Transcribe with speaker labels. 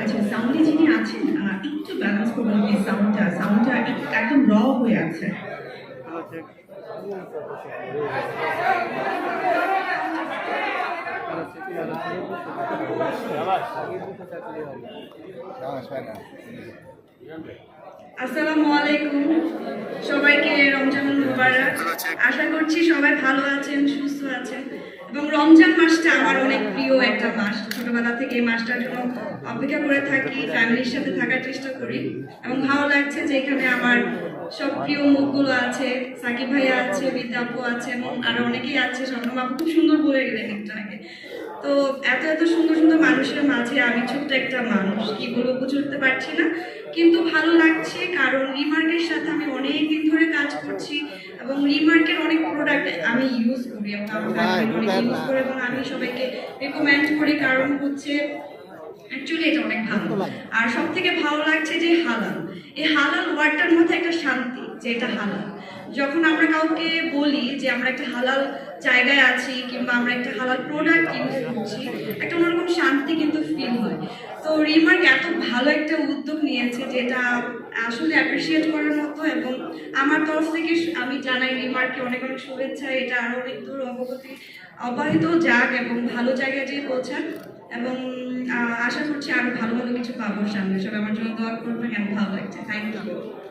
Speaker 1: আচ্ছা সাউন্ডে যিনি আছেন একটু ব্যালেন্স করবেন এই সাউন্ডটা সাউন্ডটা একদম র হয়ে আছে। আসসালামু আলাইকুম। সবাইকে রমজান মুবারক। আশা করছি সবাই ভালো আছেন সুস্থ আছেন। এবং রমজান মাসটা আমার অনেক প্রিয় একটা মাস। ছোটবেলা থেকে এই মাসটার জন্য অপেক্ষা করে থাকি, ফ্যামিলির সাথে থাকার চেষ্টা করি এবং ভালো লাগছে যে এখানে আমার সব প্রিয় মুখগুলো আছে, সাকিব ভাইয়া আছে বিদ্যাপু আছে এবং আরও অনেকেই আছে বাবু খুব সুন্দর বলে গেলেন একটু আগে। তো এত এত সুন্দর সুন্দর মানুষের মাঝে আমি ছোট্ট একটা মানুষ, কি বলব বুঝে উঠতে পারছি না। কিন্তু ভালো লাগছে কারণ রিমার্কের সাথে আমি অনেক দিন ধরে কাজ করছি এবং রিমার্কের আমি ইউজ করি এবং আমার অনেক ইউজ করে এবং আমি সবাইকে রেকমেন্ড করি কারণ হচ্ছে অ্যাকচুয়ালি এটা অনেক ভালো। আর সব থেকে ভালো লাগছে যে হালাল। এই হালাল ওয়ার্ডটার মধ্যে একটা শান্তি যে এটা হালাল। যখন আমরা কাউকে বলি যে আমরা একটা হালাল জায়গায় আছি কিংবা আমরা একটা হালাল প্রোডাক্ট ইউজ করছি একটা অন্যরকম শান্তি কিন্তু ফিল হয়। তো রিমার্ক এত ভালো একটা উদ্যোগ নিয়েছে যেটা আসলে অ্যাপ্রিসিয়েট করার মতো এবং আমার তরফ থেকে আমি জানাই রিমার্কে অনেক অনেক শুভেচ্ছা, এটা আরও অনেক দূর অবগতি অব্যাহিত যাক এবং ভালো জায়গায় যেয়ে পৌঁছাক এবং আশা করছি আরও ভালো ভালো কিছু পাবো সামনে। সবাই আমার জন্য দোয়া করবেন এবং ভালো লাগছে। Thank you